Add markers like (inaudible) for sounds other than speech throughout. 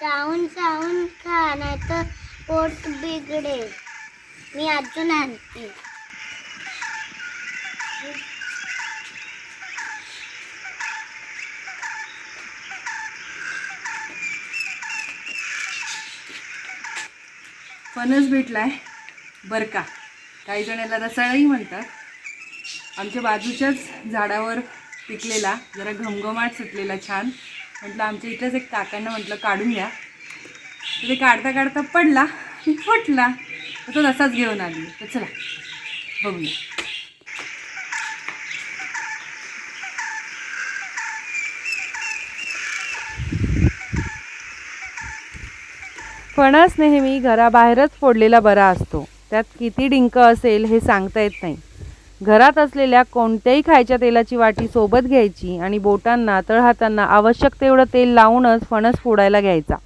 चावून चावून खा नाही तर पोट बिघडेल. मी अजून आणते. फणस भेटलाय. बरं का. काही जण याला रसाळाही म्हणतात. आमच्या बाजूच्याच झाडावर पिकलेला जरा घमघमाट सुटलेला छान. म्हटलं आमच्या इथंच एक काकांना म्हटलं काढून घ्या. तर ते काढता काढता पडला आणि फुटला. तर तो तसाच घेऊन आली. तर चला बघूया. फणस नेहमी घराबाहेरच फोडलेला बरा असतो. त्यात किती डिंक असेल हे सांगता येत नाही. घरात असलेल्या कोणत्याही खायच्या तेलाची वाटी सोबत घ्यायची आणि बोटांना तळहातांना आवश्यक तेवढं तेल लावूनच फणस फोडायला घ्यायचा.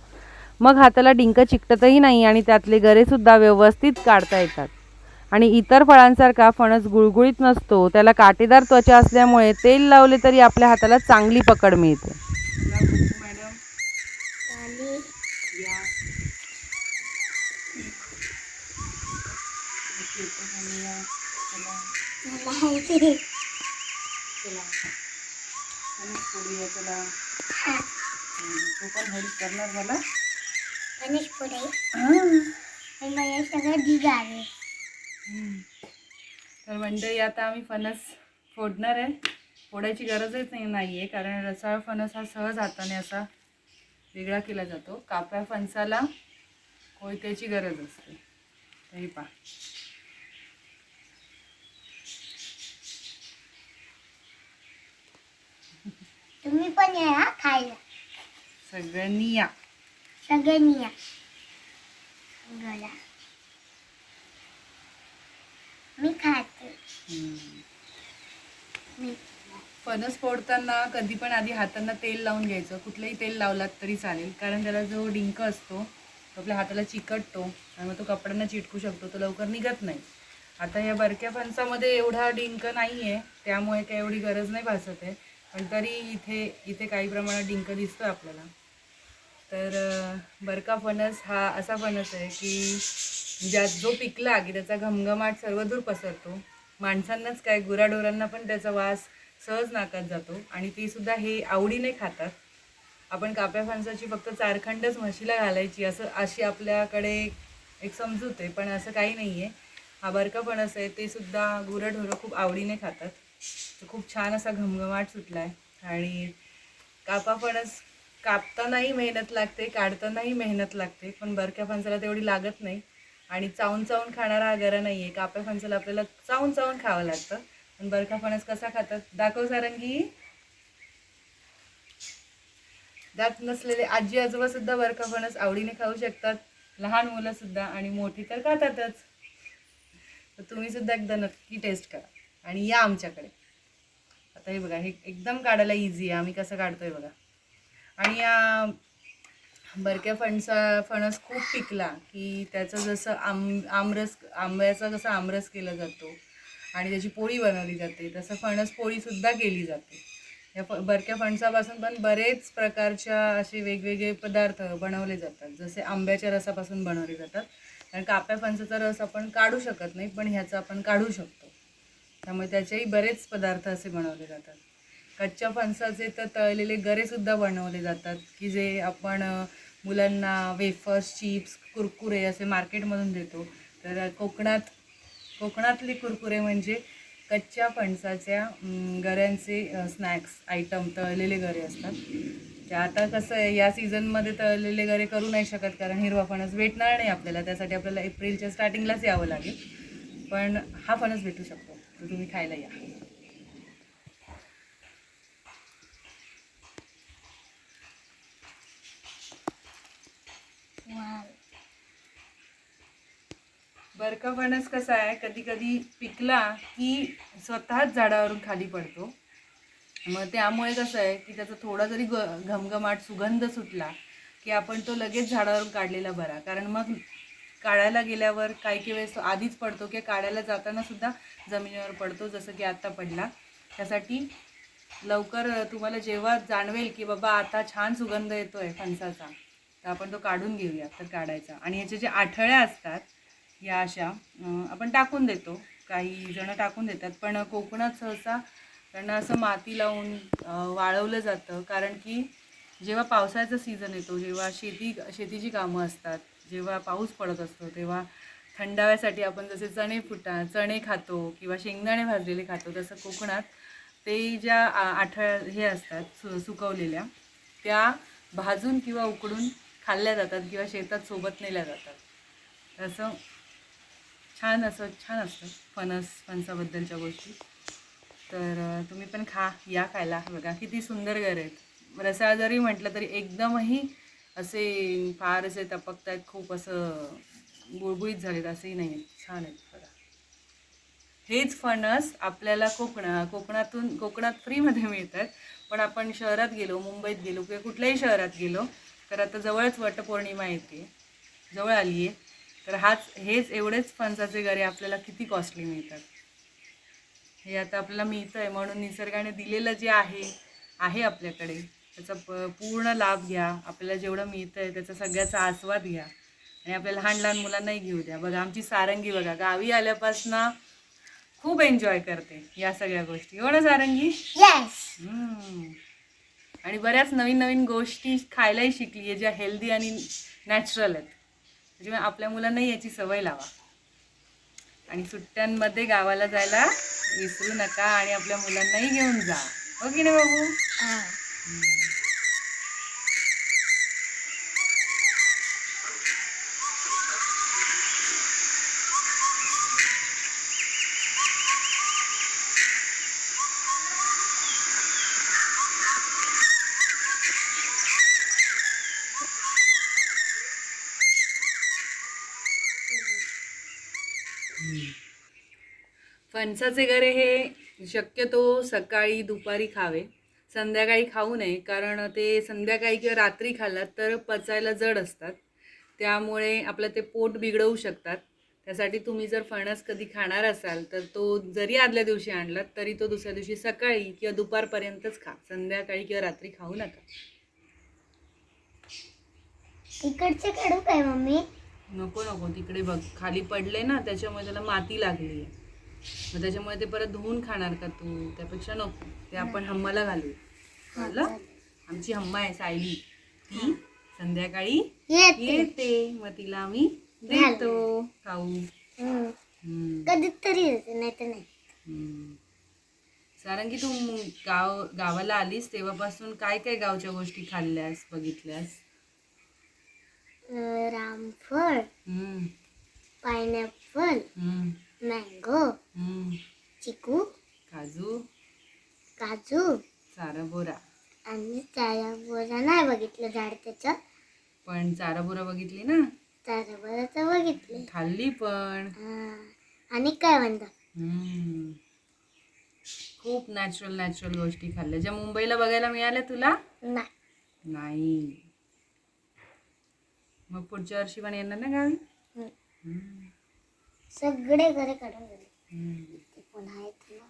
मग हाताला डिंक चिकटतही नाही आणि त्यातले गरेसुद्धा व्यवस्थित काढता येतात. आणि इतर फळांसारखा फणस गुळगुळीत नसतो त्याला काटेदार त्वचा असल्यामुळे तेल लावले तरी आपल्या हाताला चांगली पकड मिळते. मॅडम आणि मला तू पण हेल्प करणार मला गणेश पुढे. दिगावे तर मंडळी आता आम्ही फणस फोडणार आहे. फोडायची गरजच नाही आहे कारण रसाळ फणस हा सहज हाताने असा वेगळा केला जातो. काप्या फणसाला कोयत्याची गरज असते. तर हे पहा. तुम्ही पण या हा खायला. सगळ्यांनी या. सगळ्यांनी या. मी खाते. मी. फणस फोडताना कधी पण आधी हातांना तेल लावून घ्यायचं. कुठलंही तेल लावलात तरी चालेल. कारण त्याला जो डिंक असतो तो आपल्या हाताला चिकटतो आणि मग तो कपड्यांना चिटकू शकतो. तो लवकर निघत नाही. आता या बरक्या फणसामध्ये एवढा डिंक नाही आहे त्यामुळे काही एवढी गरज नाही भासत आहे. पण तरी इथे इथे काही प्रमाणात डिंक दिसतो आपल्याला. तर बरका फणस हा असा फणस आहे की ज्यात जो पिकला की त्याचा घमघमाट सर्वदूर पसरतो. माणसांनाच काय गुराढोरांना पण त्याचा वास सहज नाकात जातो आणि ती सुद्धा हे आवडीने खातात. आपण काप्या फणसाची फक्त चारखंडच म्हशीला घालायची असं अशी आपल्याकडे एक समजूत आहे पण असं काही नाही आहे हा बरका फणस आहे ते सुद्धा गुरंढोरं खूप आवडीने खातात. तर खूप छान असा घमघमाट सुटला आहे आणि कापा फणस कापतानाही मेहनत लागते काढतानाही मेहनत लागते पण बरक्या फणसाला तेवढी लागत नाही. आणि चावून चावून खाणारा हा गरा नाही आहे काप्या फणसाला आपल्याला चावून चावून खावं लागतं. पण बरका फणस कसा खातात? दाखव सारंगी. दात नसलेले आजी आजोबा सुद्धा बरका फणस आवडीने खाऊ शकतात. लहान मुलं सुद्धा आणि मोठी तर खातातच. तर तुम्ही सुद्धा एकदा नक्की टेस्ट करा. आणि या आमच्याकडे. आता हे बघा हे एकदम काढायला इझी आहे. आम्ही कसं काढतोय बघा. आणि या बरक्या फणसा फणस खूप पिकला की त्याचं जसं आम आमरस आंब्याचा जसं आमरस केला जातो आणि त्याची पोळी बनवली जाते तसं फणस पोळीसुद्धा केली जाते. या फ बरक्या फणसापासून पण बरेच प्रकारच्या असे वेगवेगळे पदार्थ बनवले जातात. जसे आंब्याच्या रसापासून बनवले जातात. कारण काप्या फणसाचा रस आपण काढू शकत नाही पण ह्याचा आपण काढू शकतो. त्यामुळे त्याचेही बरेच पदार्थ असे बनवले जातात. कच्च्या फणसाचे तर तळलेले गरेसुद्धा बनवले जातात की जे आपण मुलांना वेफर्स चिप्स कुरकुरे असे मार्केटमधून देतो. तर कोकणात कोकणातले कुरकुरे म्हणजे कच्च्या फणसाच्या गऱ्यांचे स्नॅक्स आयटम तळलेले गरे असतात. ते आता कसं आहे या सीझनमध्ये तळलेले गरे करू नाही शकत कारण हिरवा फणस भेटणार नाही आपल्याला. त्यासाठी आपल्याला एप्रिलच्या स्टार्टिंगलाच यावं लागेल. पण हा फणस भेटू शकतो. तुम्ही खायला या. वाव बरका फणस कसा आहे? कधी कधी पिकला की स्वतःच झाडावरून खाली पडतो. मग त्यामुळे कसं आहे की त्याचा थोडा जरी ग घमघमाट सुगंध सुटला की आपण तो लगेच झाडावरून काढलेला बरा. कारण मग काढायला गेल्यावर काही काही वेळेस तो आधीच पडतो की काढायला जाताना सुद्धा जमिनीवर पडतो जसं की आत्ता पडला. त्यासाठी लवकर तुम्हाला जेव्हा जाणवेल की बाबा आता छान सुगंध येतो आहे फणसाचा तर आपण तो काढून घेऊया तर काढायचा. आणि ह्याचे ज्या आठळ्या असतात या अशा आपण टाकून देतो. काही जणं टाकून देतात पण कोकणात सहसा त्यांना असं माती लावून वाळवलं जातं. कारण की जेव्हा पावसाळ्याचा सीझन येतो जेव्हा शेती शेतीची कामं असतात जेव्हा पाऊस पडत असतो तेव्हा थंडाव्यासाठी आपण जसे चणे फुटा चणे खातो किंवा शेंगदाणे भाजलेले खातो तसं कोकणात ते ज्या आ- हे असतात सु सुकवलेल्या त्या भाजून किंवा उकडून खाल्ल्या जातात किंवा शेतात सोबत नेल्या जातात. असं छान असं छान असतं फणस फणसाबद्दलच्या गोष्टी. तर तुम्ही पण खा या खायला. बघा किती सुंदर घर आहेत. रसाळ जरी म्हटलं तरी एकदमही असे फार असे तपकत आहेत खूप असं गुळगुळीत झालेत असेही नाही आहेत छान आहेत बघा हेच फणस आपल्याला कोकणा कोकणातून कोकणात फ्रीमध्ये मिळतात. पण आपण शहरात गेलो मुंबईत गेलो किंवा कुठल्याही शहरात गेलो तर आता जवळच वटपौर्णिमा येते. जवळ आली आहे तर हाच हेच एवढेच फणसाचे गरे आपल्याला किती कॉस्टली मिळतात. हे आता आपल्याला मिळतं आहे म्हणून निसर्गाने दिलेलं जे आहे आहे आपल्याकडे. त्याचा प पूर्ण लाभ घ्या. आपल्याला जेवढं मिळतं आहे त्याचा सगळ्याचा आस्वाद घ्या. आणि आपल्या लहान लहान मुलांनाही घेऊ द्या. बघा आमची सारंगी बघा गावी आल्यापासनं खूप एन्जॉय करते या सगळ्या गोष्टी. हो ना सारंगी? हम्म. आणि बऱ्याच नवीन नवीन गोष्टी खायलाही शिकली आहे ज्या हेल्दी आणि नॅचरल आहेत. त्याच्यामुळे आपल्या मुलांनाही याची सवय लावा. आणि सुट्ट्यांमध्ये गावाला जायला विसरू नका आणि आपल्या मुलांनाही घेऊन जा. हो की नाही बाबू? फणसाचे गरे हे शक्यतो सकाळी दुपारी खावे. संध्याकाळी खाऊ नये कारण ते संध्याकाळी किंवा रात्री खाल्लात तर पचायला जड असतात. त्यामुळे आपलं ते पोट बिघडवू शकतात. त्यासाठी तुम्ही जर फणस कधी खाणार असाल तर तो जरी आदल्या दिवशी आणलात तरी तो दुसऱ्या दिवशी सकाळी किंवा दुपारपर्यंतच खा. संध्याकाळी किंवा रात्री खाऊ नका. इकडचे काढू काय मम्मी? नको नको. तिकडे बघ. खाली पडले ना त्याच्यामुळे त्याला माती लागली आहे मग त्याच्यामुळे ते परत धुवून खाणार का तू? त्यापेक्षा नको. ते आपण हम्माला घालू. कळलं? आमची हम्मा आहे सायली. ती संध्याकाळी येते. मग तिला आम्ही देतो. खाऊ. कधीतरी येते नाही तर नाही. हम्म. सारंगी तू गाव गावाला आलीस तेव्हापासून काय काय गावच्या गोष्टी खाल्ल्यास बघितल्यास? रामफळ. हम्म, पायनॅपल. हम्म, मँगो. चिकू काजू काजू चारा बोरा आणि ताराबोरा नाही बघितलं झाड त्याचं. पण चारा बोरा बघितली ना? ताराबोराचं बघितलं. खाल्ली पण. आणि काय म्हणतात. खूप नॅचरल नॅचरल गोष्टी खाल्ल्या. ज्या मुंबईला बघायला मिळाल्या तुला? नाही. नाही. मग पुढच्या वर्षी पण येणार ना गावी. सगळे घरे काढून गेले. ते पुन्हा आहेत ना.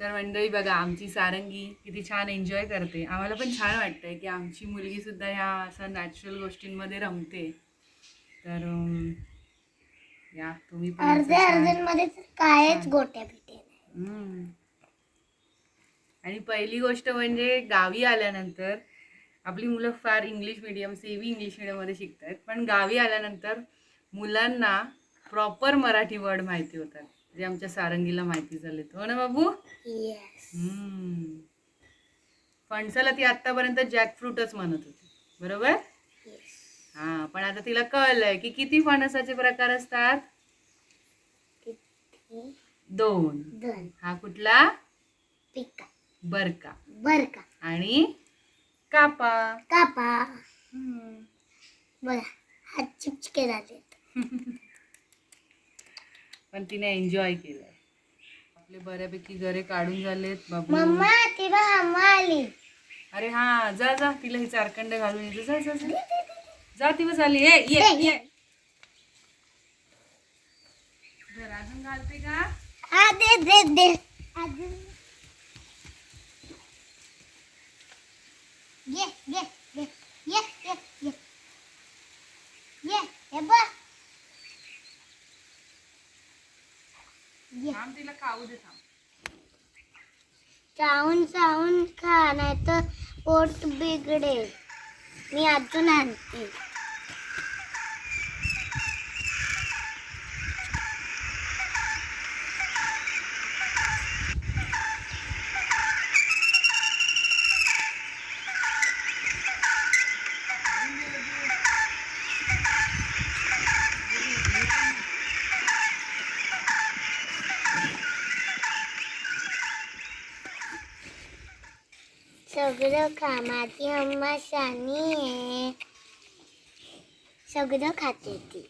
तर मंडळी बघा आमची सारंगी किती छान एन्जॉय करते. आम्हाला पण छान वाटतंय की आमची मुलगी सुद्धा ह्या अशा नॅचरल गोष्टींमध्ये रमते. तर या तुम्ही पण असं अर्ध्या छान- अर्ध्यांमध्ये तर कायच गोट्या पिटे नाही. हम्म. आणि पहिली गोष्ट म्हणजे गावी आल्यानंतर आपली मुलं फार इंग्लिश मिडियम सेवी इंग्लिश मिडियममध्ये शिकतात पण गावी आल्यानंतर मुलांना प्रॉपर मराठी वर्ड माहिती होतात. जे आमच्या सारंगीला माहिती झालेत. हो ना बाबू. फणसाला ती आतापर्यंत जॅकफ्रूटच म्हणत होती. बरोबर? येस हा पण आता तिला कळलंय की किती फणसाचे प्रकार असतात? दोन. दोन. हा कुठला? बरका. बर का आणि कापा. कापा. हम्म. बघा हात चिपचिके झाले (laughs) पण तिने एन्जॉय केलंय. आपले बऱ्यापैकी घरे काढून झालेत बाबू. मम्मा ती बघ अम्मा आली अरे हा जा जा. तिला ही चारखंड घालून येते जा जा जा जा. ती बस आली. ये ये ये. जरा अजून घालते का? हा दे दे दे. अजून. ये ये ये ये ये ये. चावू दे थांब. चावून चावून खा नाही तर पोट बिघडेल. मी अजून आणते. सगळं माझी अम्मा शानी आहे सगळं खाते ती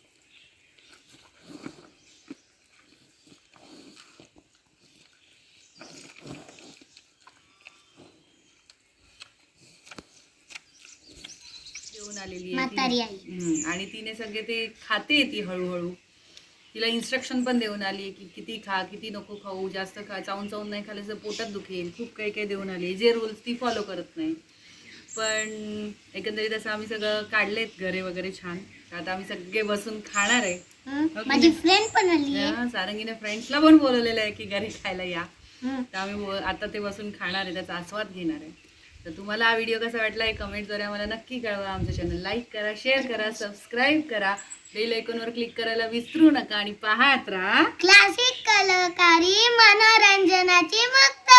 आलेली आहे म्हातारी ती. आई. हम्म, आणि तिने सगळे ते खाते ती हळूहळू तिला इन्स्ट्रक्शन पण देऊन आली की किती खा किती नको खाऊ जास्त खा चावून चावून नाही खाल्लं तर पोटात दुखेल खूप काही काही देऊन आली. जे रूल्स ती फॉलो करत नाही. पण एकंदरीत असं आम्ही सगळं काढलेत घरे वगैरे छान. आता आम्ही सगळे बसून खाणार आहे. माझी? फ्रेंड पण आली हा, सारंगीने फ्रेंड्सला पण बोलवलेलं आहे की घरी खायला या. तर आम्ही आता ते बसून खाणार आहे त्याचा आस्वाद घेणार आहे. तर तुम्हाला हा व्हिडिओ कसा वाटला आहे कमेंटद्वारे आम्हाला नक्की कळवा. आमचं चॅनल लाईक करा शेअर करा सबस्क्राईब करा. बेल आयकॉनवर क्लिक करायला विसरू नका आणि पाहत राहा. क्लासिक कलाकारी मनोरंजनाची मुक्त